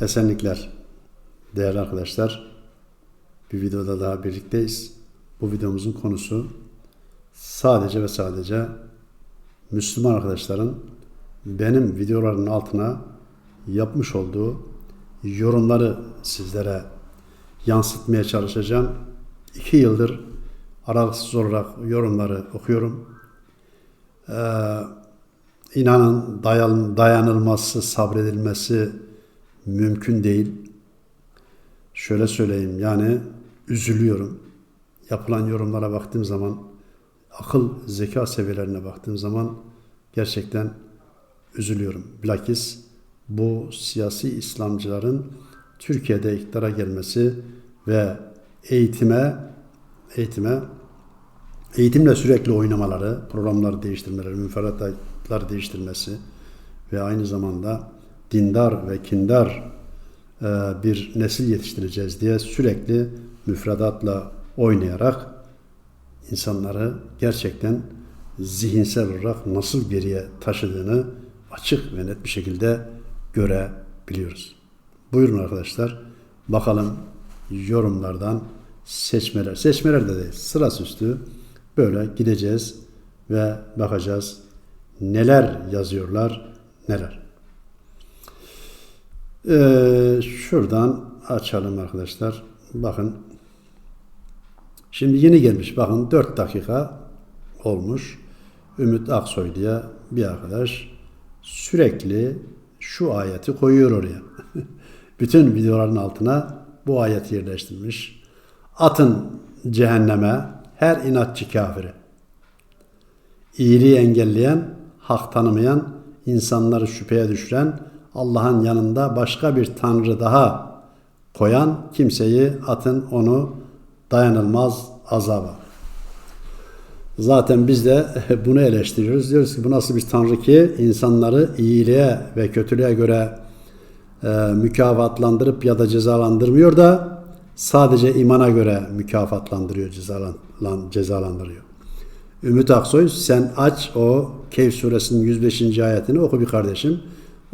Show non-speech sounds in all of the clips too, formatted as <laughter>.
Esenlikler. Değerli arkadaşlar, bir videoda daha birlikteyiz. Bu videomuzun konusu sadece ve sadece Müslüman arkadaşların benim videoların altına yapmış olduğu yorumları sizlere yansıtmaya çalışacağım. İki yıldır aralıksız olarak yorumları okuyorum. Ee, inanın dayan, dayanılması, sabredilmesi mümkün değil. Şöyle söyleyeyim yani üzülüyorum. Yapılan yorumlara baktığım zaman, akıl zeka seviyelerine baktığım zaman gerçekten üzülüyorum. Bilakis bu siyasi İslamcıların Türkiye'de iktidara gelmesi ve eğitime eğitime eğitimle sürekli oynamaları, programları değiştirmeleri, müfredatlar değiştirmesi ve aynı zamanda dindar ve kindar e, bir nesil yetiştireceğiz diye sürekli müfredatla oynayarak insanları gerçekten zihinsel olarak nasıl geriye taşıdığını açık ve net bir şekilde görebiliyoruz. Buyurun arkadaşlar bakalım yorumlardan seçmeler, seçmeler de değil sırasüstü böyle gideceğiz ve bakacağız neler yazıyorlar neler. Ee, şuradan açalım arkadaşlar. Bakın. Şimdi yeni gelmiş. Bakın 4 dakika olmuş. Ümit Aksoy diye bir arkadaş sürekli şu ayeti koyuyor oraya. <laughs> Bütün videoların altına bu ayeti yerleştirmiş. Atın cehenneme her inatçı kafiri. İyiliği engelleyen, hak tanımayan, insanları şüpheye düşüren, Allah'ın yanında başka bir tanrı daha koyan kimseyi atın onu dayanılmaz azaba. Zaten biz de <laughs> bunu eleştiriyoruz. Diyoruz ki bu nasıl bir tanrı ki insanları iyiliğe ve kötülüğe göre e, mükafatlandırıp ya da cezalandırmıyor da sadece imana göre mükafatlandırıyor, cezalan, cezalandırıyor. Ümit Aksoy sen aç o Keyf suresinin 105. ayetini oku bir kardeşim.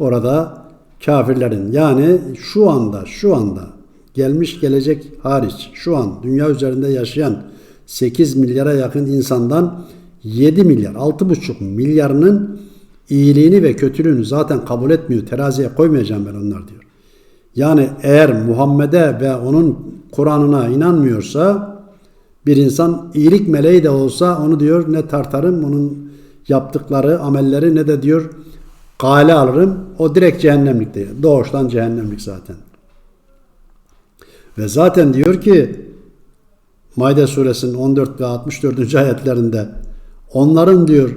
Orada kafirlerin yani şu anda şu anda gelmiş gelecek hariç şu an dünya üzerinde yaşayan 8 milyara yakın insandan 7 milyar 6,5 milyarının iyiliğini ve kötülüğünü zaten kabul etmiyor. Teraziye koymayacağım ben onlar diyor. Yani eğer Muhammed'e ve onun Kur'an'ına inanmıyorsa bir insan iyilik meleği de olsa onu diyor ne tartarım onun yaptıkları amelleri ne de diyor kale alırım. O direkt cehennemlik diyor. Doğuştan cehennemlik zaten. Ve zaten diyor ki Maide suresinin 14 ve 64. ayetlerinde onların diyor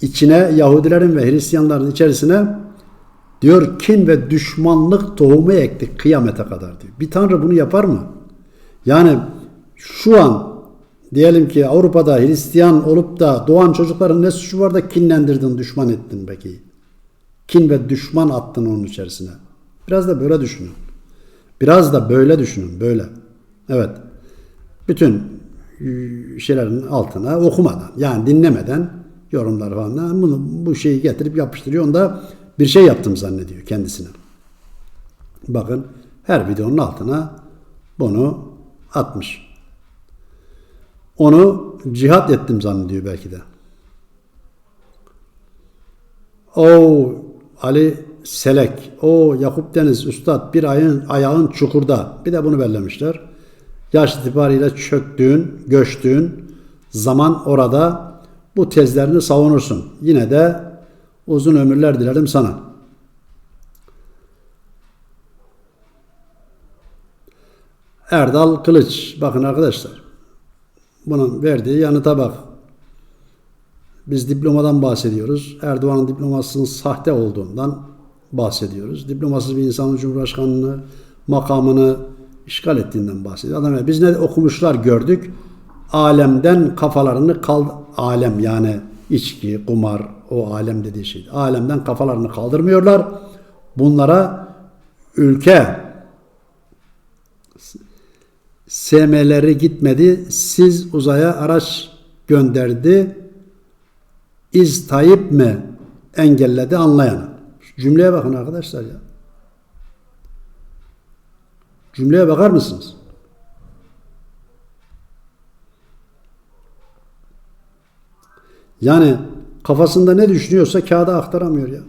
içine Yahudilerin ve Hristiyanların içerisine diyor kin ve düşmanlık tohumu ektik kıyamete kadar diyor. Bir tanrı bunu yapar mı? Yani şu an diyelim ki Avrupa'da Hristiyan olup da doğan çocukların ne suçu var da kinlendirdin, düşman ettin peki? Kin ve düşman attın onun içerisine. Biraz da böyle düşünün. Biraz da böyle düşünün, böyle. Evet. Bütün şeylerin altına okumadan, yani dinlemeden yorumlar falan bunu bu şeyi getirip yapıştırıyor. Onda bir şey yaptım zannediyor kendisine. Bakın her videonun altına bunu atmış. Onu cihat ettim zannediyor belki de. O Ali Selek, o Yakup Deniz Üstad bir ayın ayağın çukurda. Bir de bunu bellemişler. Yaş itibariyle çöktüğün, göçtüğün zaman orada bu tezlerini savunursun. Yine de uzun ömürler dilerim sana. Erdal Kılıç. Bakın arkadaşlar. Bunun verdiği yanıta bak. Biz diplomadan bahsediyoruz. Erdoğan'ın diplomasının sahte olduğundan bahsediyoruz. Diplomasız bir insanın Cumhurbaşkanlığı makamını işgal ettiğinden bahsediyor. Adam biz ne okumuşlar gördük. Alemden kafalarını kald alem yani içki, kumar, o alem dediği şey. Alemden kafalarını kaldırmıyorlar. Bunlara ülke SM'leri gitmedi. Siz uzaya araç gönderdi. İz Tayyip mi engelledi anlayan. Cümleye bakın arkadaşlar ya. Cümleye bakar mısınız? Yani kafasında ne düşünüyorsa kağıda aktaramıyor ya.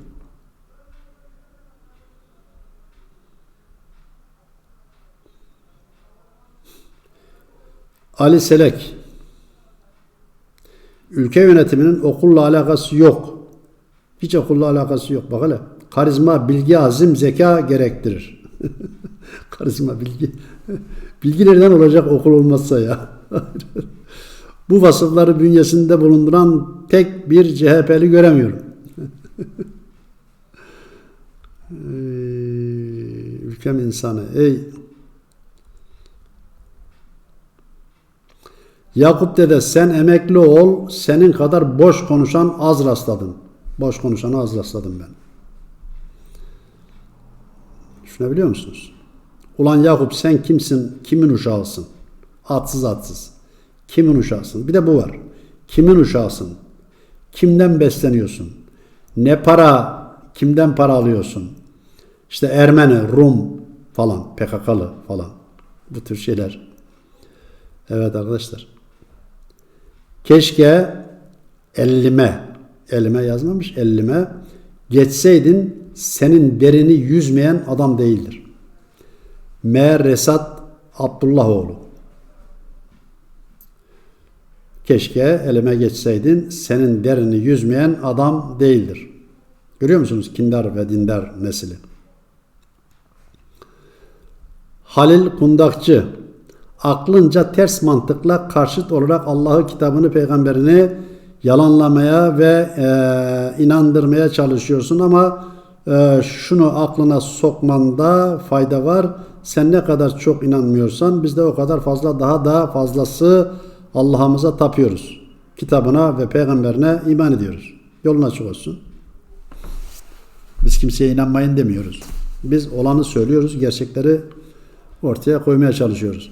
Ali Selek Ülke yönetiminin okulla alakası yok. Hiç okulla alakası yok. Bak hele. Karizma, bilgi, azim, zeka gerektirir. <laughs> Karizma, bilgi. <laughs> bilgi nereden olacak okul olmazsa ya? <laughs> Bu vasıfları bünyesinde bulunduran tek bir CHP'li göremiyorum. Ülkem insanı. Ey Yakup dede sen emekli ol, senin kadar boş konuşan az rastladım. Boş konuşanı az rastladım ben. Düşünebiliyor musunuz? Ulan Yakup sen kimsin, kimin uşağısın? Atsız atsız. Kimin uşağısın? Bir de bu var. Kimin uşağısın? Kimden besleniyorsun? Ne para, kimden para alıyorsun? İşte Ermeni, Rum falan, PKK'lı falan. Bu tür şeyler. Evet arkadaşlar. Keşke ellime, elime yazmamış, ellime geçseydin senin derini yüzmeyen adam değildir. Meğer Resat Abdullahoğlu. Keşke elime geçseydin senin derini yüzmeyen adam değildir. Görüyor musunuz? Kindar ve dindar nesili. Halil Kundakçı aklınca ters mantıkla karşıt olarak Allah'ı kitabını peygamberini yalanlamaya ve e, inandırmaya çalışıyorsun ama e, şunu aklına sokmanda fayda var. Sen ne kadar çok inanmıyorsan biz de o kadar fazla daha da fazlası Allah'ımıza tapıyoruz. Kitabına ve peygamberine iman ediyoruz. Yolun açık olsun. Biz kimseye inanmayın demiyoruz. Biz olanı söylüyoruz, gerçekleri ortaya koymaya çalışıyoruz.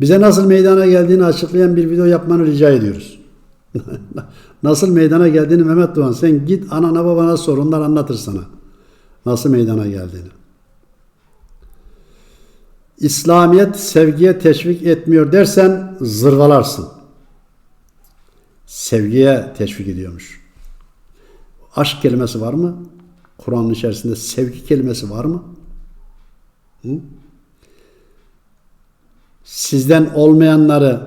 Bize nasıl meydana geldiğini açıklayan bir video yapmanı rica ediyoruz. <laughs> nasıl meydana geldiğini Mehmet Doğan sen git anana babana sor onlar anlatır sana. Nasıl meydana geldiğini. İslamiyet sevgiye teşvik etmiyor dersen zırvalarsın. Sevgiye teşvik ediyormuş. Aşk kelimesi var mı? Kur'an'ın içerisinde sevgi kelimesi var mı? Hı? Sizden olmayanları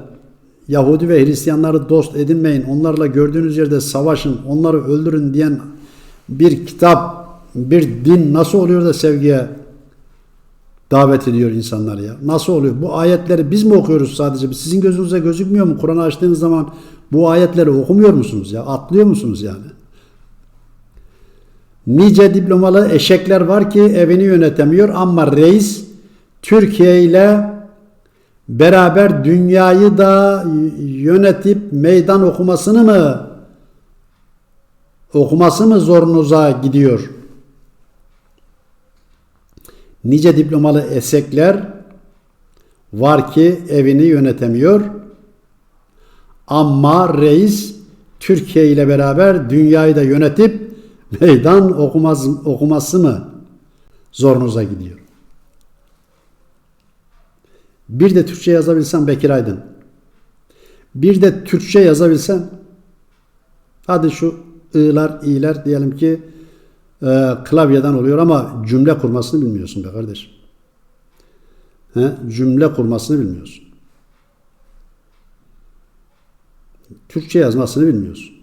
Yahudi ve Hristiyanları dost edinmeyin. Onlarla gördüğünüz yerde savaşın, onları öldürün diyen bir kitap, bir din nasıl oluyor da sevgiye davet ediyor insanları ya? Nasıl oluyor? Bu ayetleri biz mi okuyoruz sadece? Sizin gözünüze gözükmüyor mu? Kur'an'ı açtığınız zaman bu ayetleri okumuyor musunuz ya? Atlıyor musunuz yani? Nice diplomalı eşekler var ki evini yönetemiyor ama reis Türkiye ile beraber dünyayı da yönetip meydan okumasını mı okuması mı zorunuza gidiyor? Nice diplomalı esekler var ki evini yönetemiyor. Ama reis Türkiye ile beraber dünyayı da yönetip meydan okumaz, okuması mı zorunuza gidiyor? Bir de Türkçe yazabilsen Bekir Aydın. Bir de Türkçe yazabilsen hadi şu ı'lar, i'ler diyelim ki e, klavyeden oluyor ama cümle kurmasını bilmiyorsun be kardeşim. He? Cümle kurmasını bilmiyorsun. Türkçe yazmasını bilmiyorsun.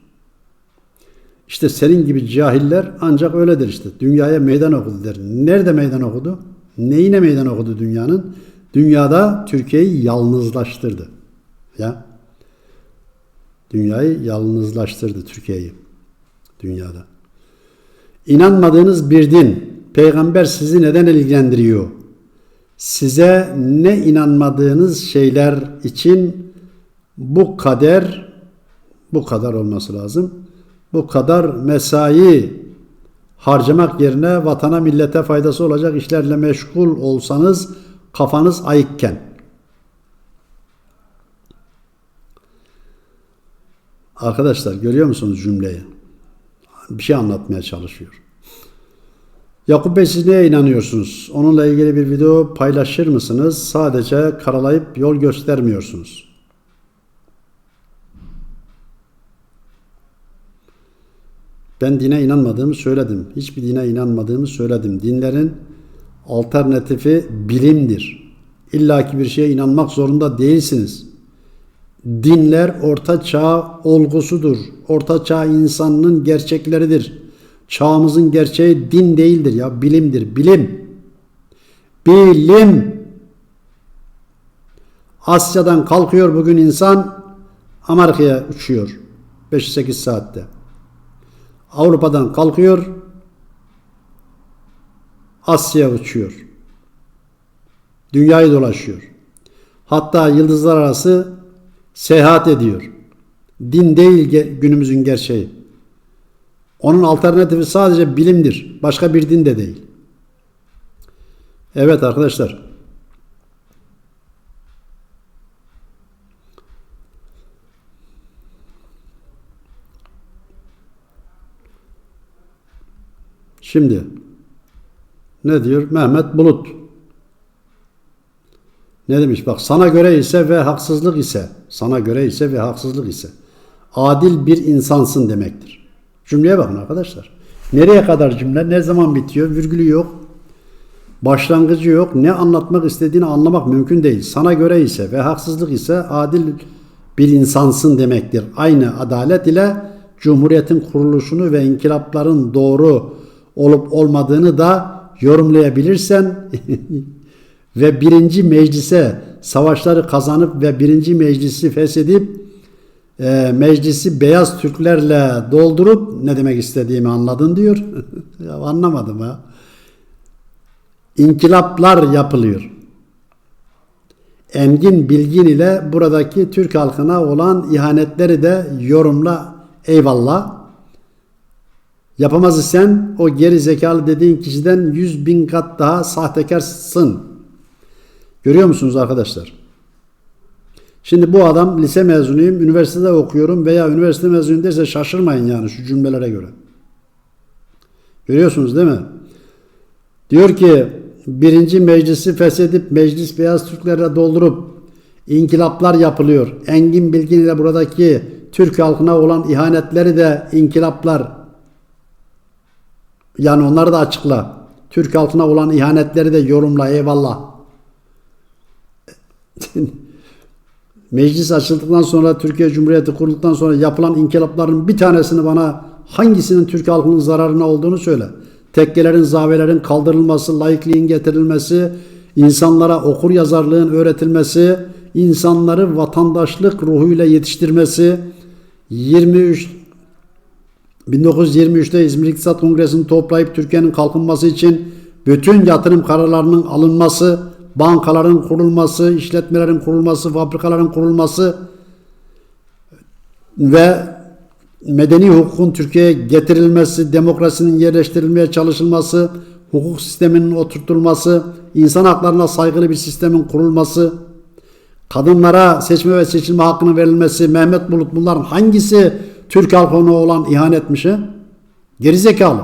İşte senin gibi cahiller ancak öyledir işte. Dünyaya meydan okudu der. Nerede meydan okudu? Neyine meydan okudu dünyanın? Dünyada Türkiye'yi yalnızlaştırdı. Ya. Dünyayı yalnızlaştırdı Türkiye'yi. Dünyada. İnanmadığınız bir din, peygamber sizi neden ilgilendiriyor? Size ne inanmadığınız şeyler için bu kader bu kadar olması lazım. Bu kadar mesai harcamak yerine vatana millete faydası olacak işlerle meşgul olsanız kafanız ayıkken Arkadaşlar görüyor musunuz cümleyi? Bir şey anlatmaya çalışıyor. Yakup Bey siz neye inanıyorsunuz? Onunla ilgili bir video paylaşır mısınız? Sadece karalayıp yol göstermiyorsunuz. Ben dine inanmadığımı söyledim. Hiçbir dine inanmadığımı söyledim. Dinlerin alternatifi bilimdir. İlla ki bir şeye inanmak zorunda değilsiniz. Dinler orta çağ olgusudur. Orta çağ insanının gerçekleridir. Çağımızın gerçeği din değildir ya bilimdir. Bilim. Bilim. Asya'dan kalkıyor bugün insan Amerika'ya uçuyor. 5-8 saatte. Avrupa'dan kalkıyor Asya'ya uçuyor. Dünyayı dolaşıyor. Hatta yıldızlar arası seyahat ediyor. Din değil günümüzün gerçeği. Onun alternatifi sadece bilimdir. Başka bir din de değil. Evet arkadaşlar. Şimdi ne diyor? Mehmet Bulut. Ne demiş? Bak sana göre ise ve haksızlık ise, sana göre ise ve haksızlık ise adil bir insansın demektir. Cümleye bakın arkadaşlar. Nereye kadar cümle? Ne zaman bitiyor? Virgülü yok. Başlangıcı yok. Ne anlatmak istediğini anlamak mümkün değil. Sana göre ise ve haksızlık ise adil bir insansın demektir. Aynı adalet ile Cumhuriyetin kuruluşunu ve inkılapların doğru olup olmadığını da yorumlayabilirsen <laughs> ve birinci meclise savaşları kazanıp ve birinci meclisi feshedip e, meclisi beyaz Türklerle doldurup ne demek istediğimi anladın diyor. <laughs> ya anlamadım ha. İnkılaplar yapılıyor. Engin Bilgin ile buradaki Türk halkına olan ihanetleri de yorumla eyvallah. Yapamaz isen o geri zekalı dediğin kişiden yüz bin kat daha sahtekarsın. Görüyor musunuz arkadaşlar? Şimdi bu adam lise mezunuyum, üniversitede okuyorum veya üniversite mezunuyum derse şaşırmayın yani şu cümlelere göre. Görüyorsunuz değil mi? Diyor ki birinci meclisi feshedip meclis beyaz Türklerle doldurup inkılaplar yapılıyor. Engin Bilgin ile buradaki Türk halkına olan ihanetleri de inkılaplar. Yani onları da açıkla. Türk halkına olan ihanetleri de yorumla eyvallah. <laughs> Meclis açıldıktan sonra Türkiye Cumhuriyeti kurulduktan sonra yapılan inkılapların bir tanesini bana hangisinin Türk halkının zararına olduğunu söyle. Tekkelerin, zavelerin kaldırılması, laikliğin getirilmesi, insanlara okur yazarlığın öğretilmesi, insanları vatandaşlık ruhuyla yetiştirmesi, 23 1923'te İzmir İktisat Kongresi'ni toplayıp Türkiye'nin kalkınması için bütün yatırım kararlarının alınması, bankaların kurulması, işletmelerin kurulması, fabrikaların kurulması ve medeni hukukun Türkiye'ye getirilmesi, demokrasinin yerleştirilmeye çalışılması, hukuk sisteminin oturtulması, insan haklarına saygılı bir sistemin kurulması, kadınlara seçme ve seçilme hakkının verilmesi, Mehmet Bulut bunların hangisi Türk halkına olan ihanetmiş he? Gerizekalı.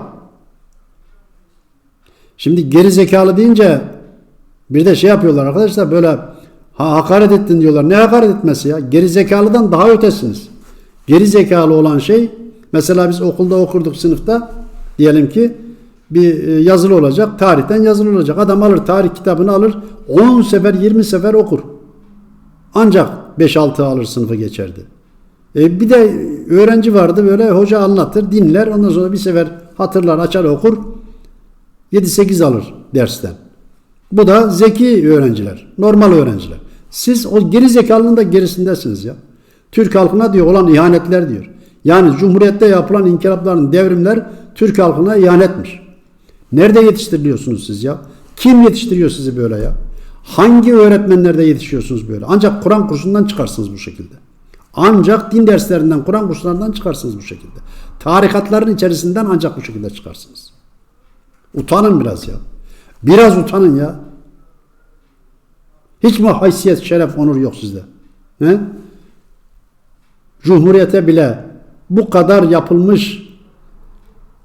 Şimdi gerizekalı deyince bir de şey yapıyorlar arkadaşlar böyle ha, hakaret ettin diyorlar. Ne hakaret etmesi ya? Gerizekalıdan daha ötesiniz. Gerizekalı olan şey mesela biz okulda okurduk sınıfta diyelim ki bir e, yazılı olacak. Tarihten yazılı olacak. Adam alır tarih kitabını alır 10 sefer 20 sefer okur. Ancak 5-6 alır sınıfı geçerdi. E, bir de öğrenci vardı böyle hoca anlatır, dinler. Ondan sonra bir sefer hatırlar, açar okur. 7-8 alır dersten. Bu da zeki öğrenciler, normal öğrenciler. Siz o geri zekalının da gerisindesiniz ya. Türk halkına diyor olan ihanetler diyor. Yani Cumhuriyet'te yapılan inkılapların, devrimler Türk halkına ihanetmiş. Nerede yetiştiriliyorsunuz siz ya? Kim yetiştiriyor sizi böyle ya? Hangi öğretmenlerde yetişiyorsunuz böyle? Ancak Kur'an kursundan çıkarsınız bu şekilde. Ancak din derslerinden, Kur'an kurslarından çıkarsınız bu şekilde. Tarikatların içerisinden ancak bu şekilde çıkarsınız. Utanın biraz ya. Biraz utanın ya. Hiç mi haysiyet, şeref, onur yok sizde? He? Cumhuriyete bile bu kadar yapılmış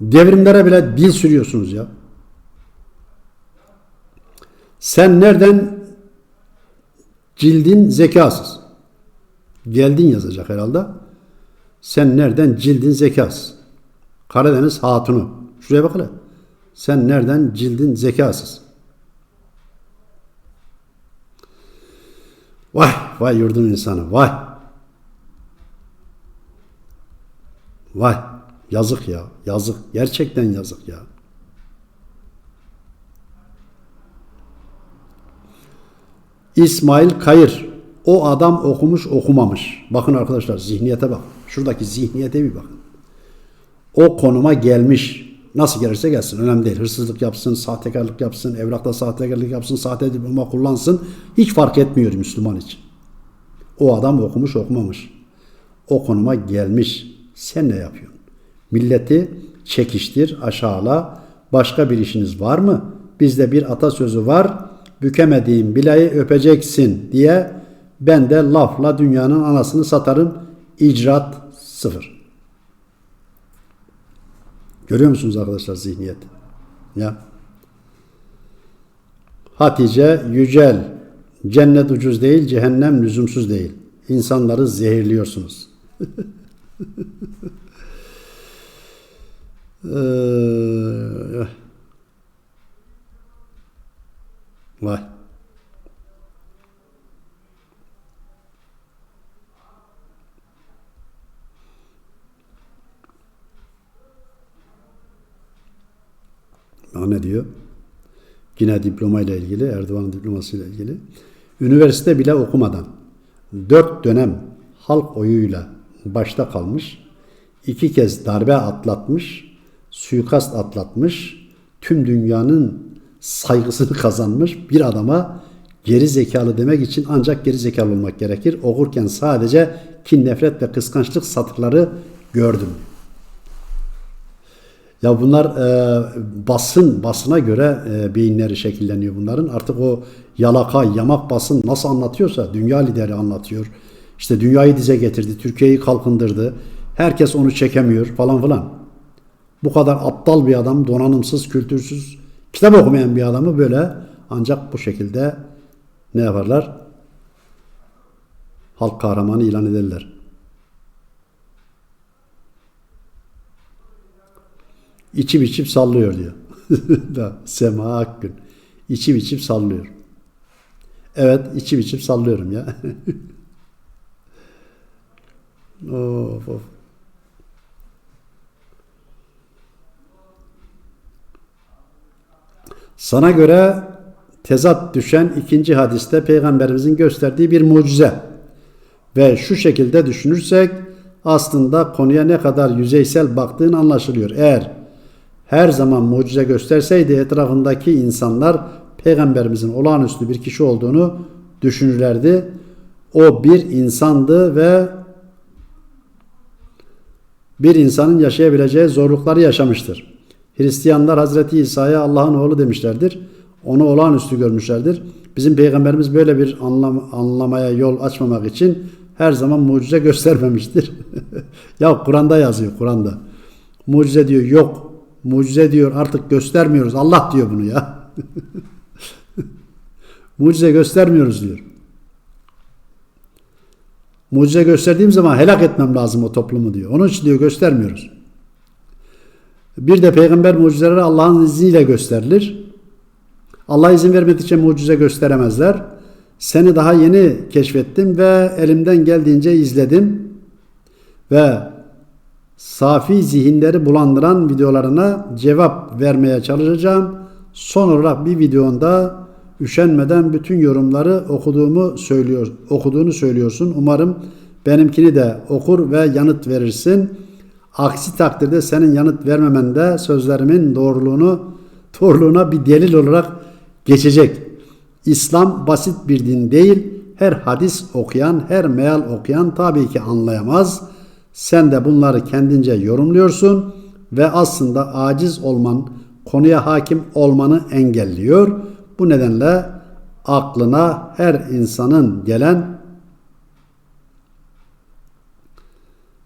devrimlere bile dil sürüyorsunuz ya. Sen nereden cildin zekasız? Geldin yazacak herhalde. Sen nereden cildin zekasız? Karadeniz hatunu. Şuraya bak hele. Sen nereden cildin zekasız? Vay vay yurdum insanı vay. Vay yazık ya yazık gerçekten yazık ya. İsmail Kayır o adam okumuş okumamış. Bakın arkadaşlar zihniyete bak. Şuradaki zihniyete bir bakın. O konuma gelmiş. Nasıl gelirse gelsin önemli değil. Hırsızlık yapsın, sahtekarlık yapsın, evrakta sahtekarlık yapsın, sahte diploma kullansın. Hiç fark etmiyor Müslüman için. O adam okumuş okumamış. O konuma gelmiş. Sen ne yapıyorsun? Milleti çekiştir, aşağıla. Başka bir işiniz var mı? Bizde bir atasözü var. Bükemediğin bilayı öpeceksin diye ben de lafla dünyanın anasını satarım. İcraat sıfır. Görüyor musunuz arkadaşlar zihniyet? Ya. Hatice Yücel cennet ucuz değil, cehennem lüzumsuz değil. İnsanları zehirliyorsunuz. <laughs> Ee, Vay. Ne diyor? Yine diploma ile ilgili, Erdoğan'ın diploması ile ilgili. Üniversite bile okumadan dört dönem halk oyuyla başta kalmış, iki kez darbe atlatmış, suikast atlatmış, tüm dünyanın saygısını kazanmış bir adama geri zekalı demek için ancak geri zekalı olmak gerekir. Okurken sadece kin, nefret ve kıskançlık satırları gördüm. Ya bunlar e, basın, basına göre e, beyinleri şekilleniyor bunların. Artık o yalaka, yamak basın nasıl anlatıyorsa dünya lideri anlatıyor. İşte dünyayı dize getirdi, Türkiye'yi kalkındırdı. Herkes onu çekemiyor falan filan. Bu kadar aptal bir adam, donanımsız, kültürsüz, kitap okumayan bir adamı böyle ancak bu şekilde ne yaparlar? Halk kahramanı ilan ederler. İçip içip sallıyor diyor. <laughs> Sema Akgün. İçip içip sallıyor. Evet içip içip sallıyorum ya. <laughs> of of. Sana göre tezat düşen ikinci hadiste peygamberimizin gösterdiği bir mucize. Ve şu şekilde düşünürsek aslında konuya ne kadar yüzeysel baktığın anlaşılıyor. Eğer her zaman mucize gösterseydi etrafındaki insanlar peygamberimizin olağanüstü bir kişi olduğunu düşünürlerdi. O bir insandı ve bir insanın yaşayabileceği zorlukları yaşamıştır. Hristiyanlar Hazreti İsa'ya Allah'ın oğlu demişlerdir. Onu olağanüstü görmüşlerdir. Bizim peygamberimiz böyle bir anlam, anlamaya yol açmamak için her zaman mucize göstermemiştir. <laughs> ya Kur'an'da yazıyor Kur'an'da. Mucize diyor yok. Mucize diyor artık göstermiyoruz. Allah diyor bunu ya. <laughs> mucize göstermiyoruz diyor. Mucize gösterdiğim zaman helak etmem lazım o toplumu diyor. Onun için diyor göstermiyoruz. Bir de peygamber mucizeleri Allah'ın izniyle gösterilir. Allah izin vermedikçe mucize gösteremezler. Seni daha yeni keşfettim ve elimden geldiğince izledim. Ve safi zihinleri bulandıran videolarına cevap vermeye çalışacağım. Son olarak bir videonda üşenmeden bütün yorumları okuduğumu söylüyor, okuduğunu söylüyorsun. Umarım benimkini de okur ve yanıt verirsin. Aksi takdirde senin yanıt vermemende sözlerimin doğruluğunu doğruluğuna bir delil olarak geçecek. İslam basit bir din değil. Her hadis okuyan, her meal okuyan tabii ki anlayamaz. Sen de bunları kendince yorumluyorsun ve aslında aciz olman, konuya hakim olmanı engelliyor. Bu nedenle aklına her insanın gelen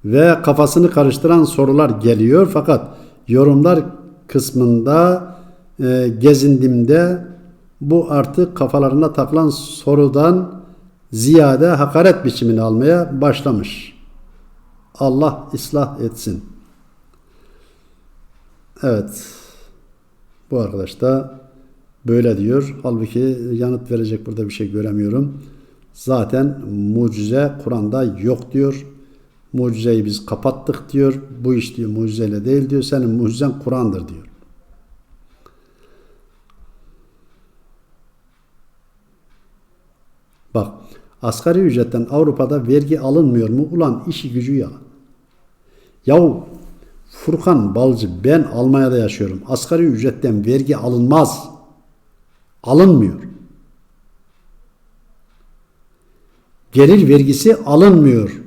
ve kafasını karıştıran sorular geliyor. Fakat yorumlar kısmında e, gezindimde Bu artık kafalarına takılan sorudan ziyade hakaret biçimini almaya başlamış. Allah ıslah etsin. Evet. Bu arkadaş da böyle diyor. Halbuki yanıt verecek burada bir şey göremiyorum. Zaten mucize Kur'an'da yok diyor. Mucizeyi biz kapattık diyor. Bu iş diyor mucizeyle değil diyor. Senin mucizen Kur'an'dır diyor. Bak asgari ücretten Avrupa'da vergi alınmıyor mu? Ulan işi gücü ya. Yahu Furkan Balcı ben Almanya'da yaşıyorum. Asgari ücretten vergi alınmaz. Alınmıyor. Gelir vergisi alınmıyor.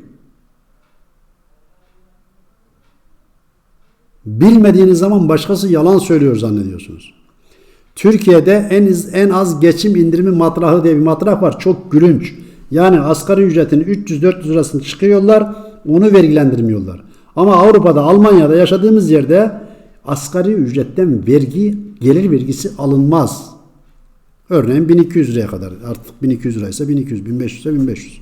Bilmediğiniz zaman başkası yalan söylüyor zannediyorsunuz. Türkiye'de en az, en az geçim indirimi matrahı diye bir matrah var. Çok gülünç. Yani asgari ücretin 300-400 lirasını çıkıyorlar, onu vergilendirmiyorlar. Ama Avrupa'da, Almanya'da yaşadığımız yerde asgari ücretten vergi, gelir vergisi alınmaz. Örneğin 1200 liraya kadar. Artık 1200 liraysa 1200, 1500 ise 1500.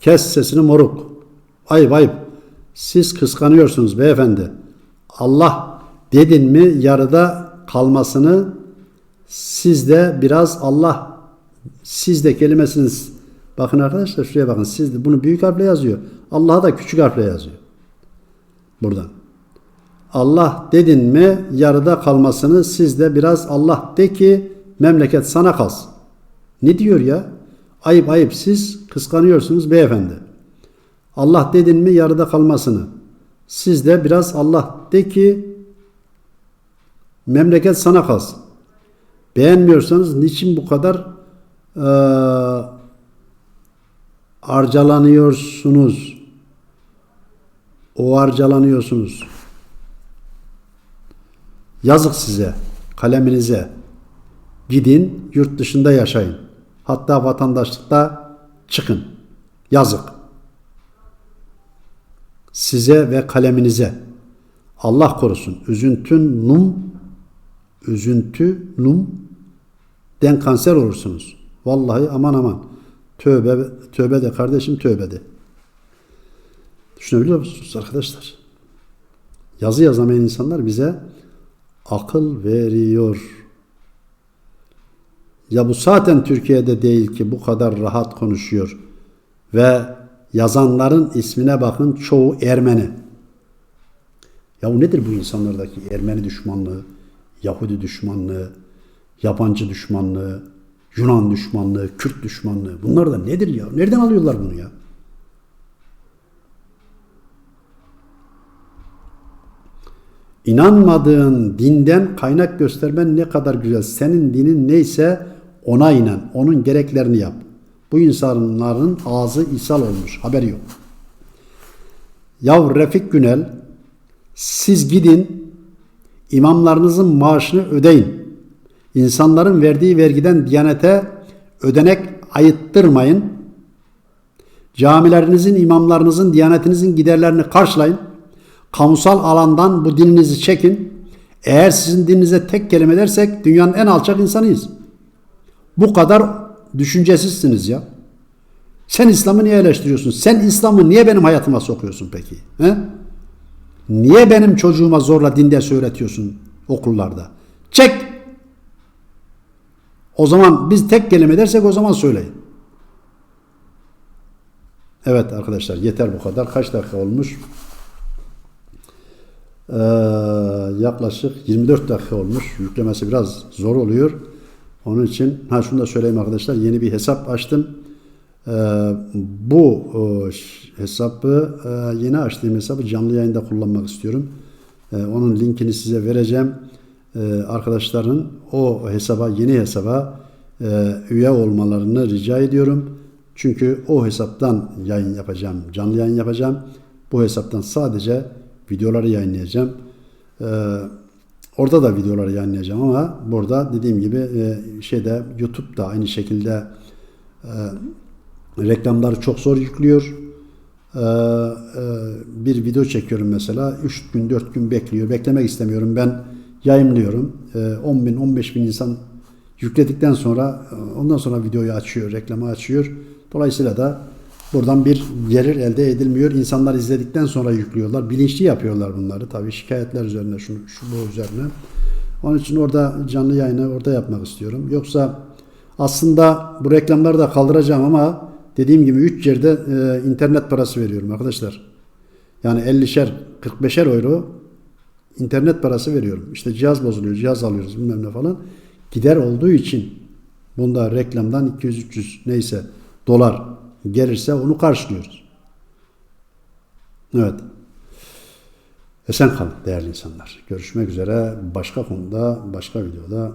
Kes sesini moruk. Ayıp ayıp. Siz kıskanıyorsunuz beyefendi. Allah dedin mi yarıda kalmasını siz de biraz Allah siz de kelimesiniz. Bakın arkadaşlar şuraya bakın. Siz de bunu büyük harfle yazıyor. Allah'a da küçük harfle yazıyor. Buradan. Allah dedin mi yarıda kalmasını siz de biraz Allah de ki memleket sana kalsın. Ne diyor ya? Ayıp ayıp siz kıskanıyorsunuz beyefendi. Allah dedin mi yarıda kalmasını. Siz de biraz Allah de ki memleket sana kalsın. Beğenmiyorsanız niçin bu kadar e, harcalanıyorsunuz? O harcalanıyorsunuz. Yazık size, kaleminize. Gidin yurt dışında yaşayın. Hatta vatandaşlıkta çıkın. Yazık. Size ve kaleminize. Allah korusun. Üzüntün num, üzüntü num den kanser olursunuz. Vallahi aman aman. Tövbe, tövbe de kardeşim tövbe de. Düşünebiliyor musunuz arkadaşlar? Yazı yazamayan insanlar bize akıl veriyor. Ya bu zaten Türkiye'de değil ki bu kadar rahat konuşuyor. Ve yazanların ismine bakın çoğu Ermeni. Ya bu nedir bu insanlardaki Ermeni düşmanlığı, Yahudi düşmanlığı, yabancı düşmanlığı, Yunan düşmanlığı, Kürt düşmanlığı. Bunlar da nedir ya? Nereden alıyorlar bunu ya? İnanmadığın dinden kaynak göstermen ne kadar güzel. Senin dinin neyse ona inan. Onun gereklerini yap. Bu insanların ağzı ishal olmuş. Haberi yok. Yav Refik Günel siz gidin imamlarınızın maaşını ödeyin. İnsanların verdiği vergiden diyanete ödenek ayıttırmayın. Camilerinizin, imamlarınızın, diyanetinizin giderlerini karşılayın. Kamusal alandan bu dininizi çekin. Eğer sizin dininize tek kelime dersek dünyanın en alçak insanıyız. Bu kadar düşüncesizsiniz ya. Sen İslam'ı niye eleştiriyorsun? Sen İslam'ı niye benim hayatıma sokuyorsun peki? He? Niye benim çocuğuma zorla din dersi öğretiyorsun okullarda? Çek! O zaman biz tek kelime dersek o zaman söyleyin. Evet arkadaşlar yeter bu kadar. Kaç dakika olmuş? Ee, yaklaşık 24 dakika olmuş. Yüklemesi biraz zor oluyor. Onun için ha şunu da söyleyeyim arkadaşlar. Yeni bir hesap açtım. Ee, bu o, hesabı e, yeni açtığım hesabı canlı yayında kullanmak istiyorum. Ee, onun linkini size vereceğim. Ee, arkadaşların o hesaba yeni hesaba e, üye olmalarını rica ediyorum. Çünkü o hesaptan yayın yapacağım, canlı yayın yapacağım. Bu hesaptan sadece videoları yayınlayacağım. Ee, orada da videoları yayınlayacağım ama burada dediğim gibi e, şeyde YouTube'da aynı şekilde e, reklamları çok zor yüklüyor. E, bir video çekiyorum mesela 3 gün 4 gün bekliyor. Beklemek istemiyorum. Ben yayınlıyorum. Ee, 10 bin 15 bin insan yükledikten sonra e, ondan sonra videoyu açıyor, reklamı açıyor. Dolayısıyla da buradan bir gelir elde edilmiyor. İnsanlar izledikten sonra yüklüyorlar. Bilinçli yapıyorlar bunları. Tabii şikayetler üzerine, şunu, şu bu üzerine. Onun için orada canlı yayını orada yapmak istiyorum. Yoksa aslında bu reklamları da kaldıracağım ama dediğim gibi 3 yerde e, internet parası veriyorum arkadaşlar. Yani 50'şer 45'er euro internet parası veriyorum. İşte cihaz bozuluyor, cihaz alıyoruz bilmem ne falan. Gider olduğu için bunda reklamdan 200-300 neyse dolar gelirse onu karşılıyoruz. Evet. Esen kalın değerli insanlar. Görüşmek üzere başka konuda, başka videoda.